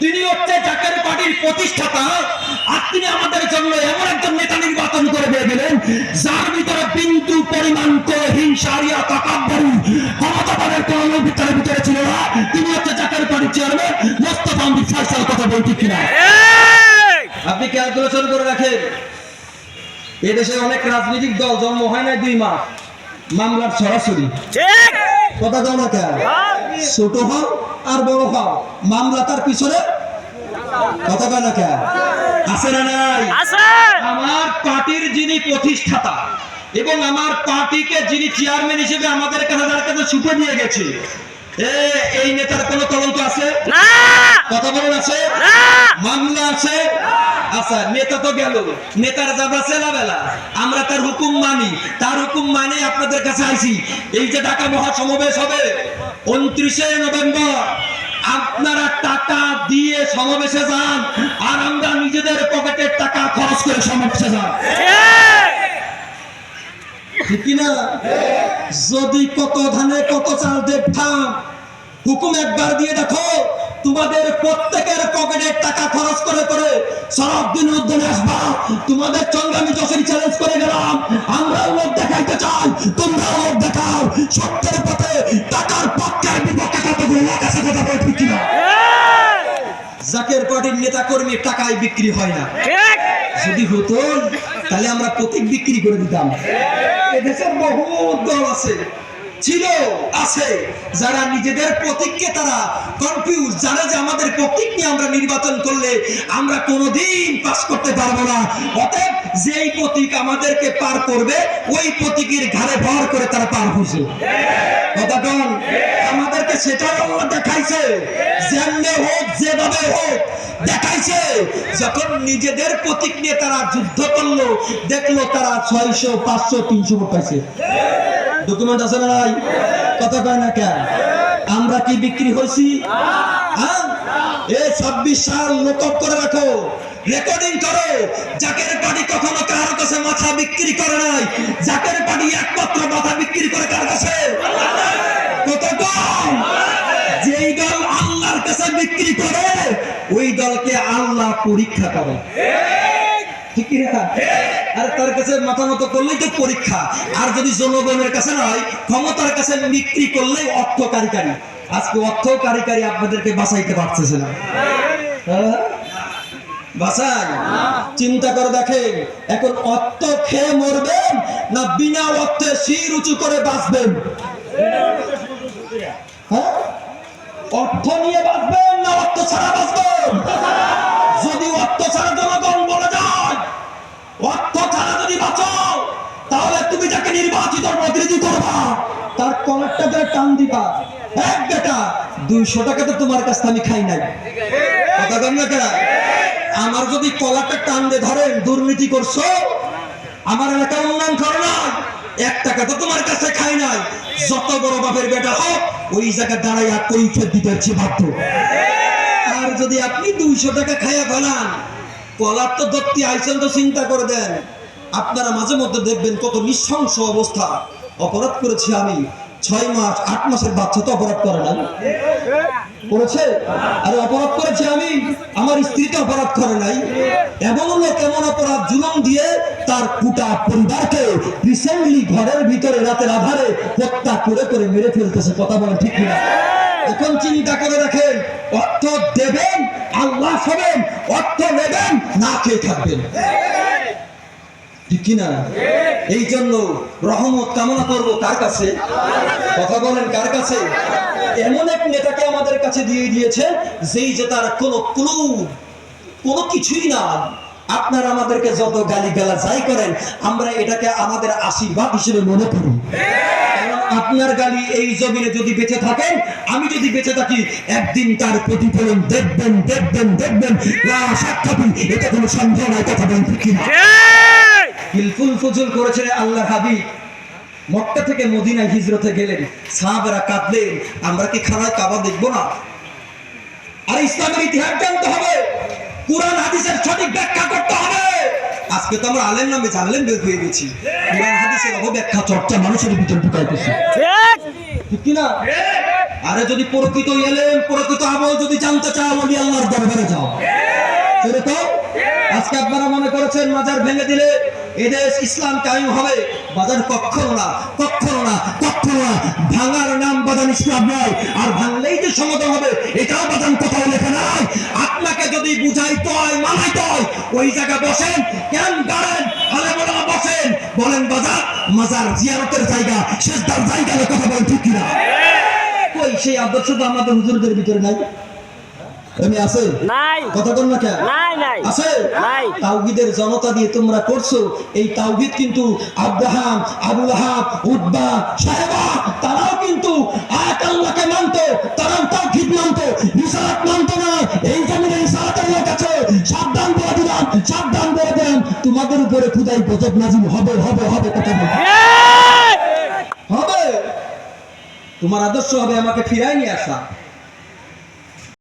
তিনি হচ্ছে জাকের পার্টির প্রতিষ্ঠাতা। আর তিনি আমাদের জন্য এমন একজন নেতা নির্বাচন করে দিয়ে গেলেন যার ভিতরে বিন্দু পরিমাণ হিংসারিয়া তাকাব্বারি ক্ষমতাবানের কোন ভিতরে ভিতরে ছিল না। তিনি হচ্ছে জাকের পার্টির চেয়ারম্যান মোস্তফা আমির ফয়সাল কথা বলতে কিনা? আপনি ক্যালকুলেশন করে রাখেন? এদেশে অনেক রাজনৈতিক দল জন্ম হয় না দুই মাস। মামলার সরাসরি। ঠিক! কথা দাও না কেন? ছোট হও আর বড় হও। মামলা তার পিছনে। কথা কয় না কেন? আছে না নাই? আমার পার্টির যিনি প্রতিষ্ঠাতা এবং আমার পার্টিকে যিনি চেয়ারম্যান হিসেবে আমাদের কাছে কাছে ছুটে নিয়ে গেছে এই নেতার কোনো তদন্ত আছে? না। কথা বলেন আছে? মামলা আছে? আচ্ছা নেতা তো গেল। নেতার যাবা বেলা আমরা তার হুকুম মানি। তার হুকুম মানে আপনাদের কাছে আইছি। এই যে ঢাকা মহাসমাবেশ হবে উনত্রিশে নভেম্বর আপনারা টাকা দিয়ে সমাবেশে যান আর আমরা নিজেদের পকেটের টাকা খরচ করে সমাবেশে যান। ঠিক ঠিক না? যদি কত ধানে কত চাল দেখতাম হুকুম একবার দিয়ে দেখো। তোমাদের প্রত্যেকের পকেটের টাকা খরচ করে করে সরব দিন উদ্যানে আসবা। তোমাদের সঙ্গে আমি যখন চ্যালেঞ্জ করে গেলাম। আমরা লোক দেখাইতে চাই তোমরা লোক দেখাও। সত্যের পথে টাকার পক্ষের বিপক্ষে কতগুলো লোক আছে কথা বলে ঠিক কিনা? জাকের পার্টির নেতা কর্মীর টাকায় বিক্রি হয় না। ঠিক! যদি হতো তাহলে আমরা প্রতীক বিক্রি করে দিতাম। এদেশের বহু দল আছে। ছিল, আছে। যারা নিজেদের প্রতীককে তারা কনফিউজ জানে যে আমাদের প্রতীক নিয়ে আমরা নির্বাচন করলে আমরা কোনোদিন পাস করতে পারব না। অতএব যেই প্রতীক আমাদেরকে পার করবে, ওই প্রতীকের ঘাড়ে ভর করে তারা পার হয়েছে। আমাদেরকে সেটাও দেখাইছে। যেমনে হোক, যেভাবে হোক, দেখাইছে। যখন নিজেদের প্রতীক নিয়ে তারা যুদ্ধ করল, দেখল তারা ছয়শো, পাঁচশো, তিনশো পাইছে। ডকুমেন্ট আছে না নাই? কথা কয় না কেন? আমরা কি বিক্রি হয়েছি হ্যাঁ? এ ছাব্বিশ সাল লোকপ করে রাখো। রেকর্ডিং করো। জাকের পার্টি কখনো কার কাছে মাথা বিক্রি করে নাই। জাকের পার্টি একমাত্র মাথা বিক্রি করে কার কাছে? কত কম যেই দল আল্লাহর কাছে বিক্রি করে, ওই দলকে আল্লাহ পরীক্ষা করে। না আর তার কাছে করলেই তো পরীক্ষা। আর যদি জনগণের কাছে ক্ষমতার কাছে বিক্রি করলেই অর্থ কারিকারি আজকে অর্থ কারিকারি আপনাদেরকে বাঁচাইতে পারতেছে না। হ্যাঁ? চিন্তা করে দেখেন, এখন অর্থ খেয়ে মরবেন না বিনা অর্থে শির উঁচু করে বাঁচবেন? হ্যাঁ? অর্থ নিয়ে বাঁচবেন না যাকে নির্বাচিত প্রতিনিধি করবা? তার কলারটা ধরে টান দিবা। এক বেটা, দুইশো টাকা তো তোমার কাছ থেকে আমি খাই নাই। কথা কন না কেন? আমার যদি কলারটা টান দিয়ে ধরেন, দুর্নীতি করছ, আমার এলাকা উন্নয়ন করো না। এক টাকা তো তোমার কাছে খাই নাই। যত বড় বাপের বেটা হোক, ওই জায়গা দাঁড়াইয়া কৈফের দিতে হচ্ছে বাধ্য? আর যদি আপনি দুইশো টাকা খাইয়া ফেলান, কলার তো দত্তি আইসেন তো চিন্তা করে দেন। আপনারা মাঝে মধ্যে দেখবেন কত নিঃশংস অবস্থা। অপরাধ করেছি আমি। ছয় মাস, আট মাসের বাচ্চা তো অপরাধ করে না। করেছে? আরে অপরাধ করেছে আমি। আমার স্ত্রী তো অপরাধ করে নাই। এমন লোক, এমন অপরাধ জুলুম দিয়ে তার কুটা পরিবারকে রিসেন্টলি ঘরের ভিতরে রাতের আধারে হত্যা করে করে মেরে ফেলতেছে। কথা বলেন ঠিক কিনা? এখন চিন্তা করে রাখেন অর্থ দেবেন, আল্লাহ হবেন, অর্থ নেবেন, না খেয়ে থাকবেন। ঠিক এই জন্য রহমত কামনা করব কার কাছে? কথা বলেন কার কাছে? এমন এক নেতাকে আমাদের কাছে দিয়ে দিয়েছে, যেই যে তার কোনো ক্লু কোনো কিছুই না। আপনারা আমাদেরকে যত গালি গালা যাই করেন, আমরা এটাকে আমাদের আশীর্বাদ হিসেবে মনে করি। আপনার গালি এই জমিনে যদি বেঁচে থাকেন, আমি যদি বেঁচে থাকি, একদিন তার প্রতিফলন দেখবেন দেখবেন দেখবেন। না সাক্ষাৎ এটা কোনো সন্দেহ নাই কথা ঠিক কিনা? হিলফুল ফুজুল করেছে আল্লাহ হাবিব। মক্কা থেকে মদিনায় হিজরতে গেলেন। সাহাবেরা কাঁদলেন আমরা কি খানায় কাবা দেখব না? আর ইসলামের ইতিহাস জানতে হবে। কোরআন হাদিসের সঠিক ব্যাখ্যা করতে হবে। আজকে তো আমরা আলেম নামে জানলেন বের হয়ে গেছি। কোরআন হাদিসের অপব্যাখ্যা চর্চা মানুষের ভিতর ঢুকাইতেছে। ঠিক। ঠিক কিনা? আরে যদি প্রকৃত এলেম প্রকৃত আমল যদি জানতে চাও ওলি আল্লাহর দরবারে যাও। আজকে আপনারা মনে করেছেন মাজার ভেঙে দিলে এদেশ ইসলাম কায়েম হবে বাজার কখনো না কখনো না কখনো না। ভাঙার নাম বাজান ইসলাম নয় আর ভাঙলেই যে সমাধান হবে এটাও বাজান কোথাও লেখা নাই। আপনাকে যদি বুঝাইতে হয় মানাইতে হয় ওই জায়গায় বসেন কেন গাড়েন? আলে বলা বসেন বলেন বাজার মাজার জিয়ারতের জায়গা শেষদার জায়গা কথা বলেন ঠিক কিনা? কই সেই আদর্শ তো আমাদের হুজুরদের ভিতরে নাই? আছে? নাই। কথা বল না কেন? নাই নাই। আছে? নাই। তাওগিদের জনতা দিয়ে তোমরা করছ। এই তাওগিদ কিন্তু আব্রাহাম আবুল আহাব উদ্বা সাহেবা তারাও কিন্তু এক আল্লাহকে মানতো তারাও তাওগিদ মানতো। রিসালাত মানতো না। এই জমিনে রিসালাতের লোক আছে সাবধান বলে দিলাম সাবধান দিলাম। তোমাদের উপরে খুদাই গজব নাজিল। হবে হবে হবে কথা বল। হবে। তোমার আদর্শ হবে আমাকে ফিরাই নিয়ে আসা।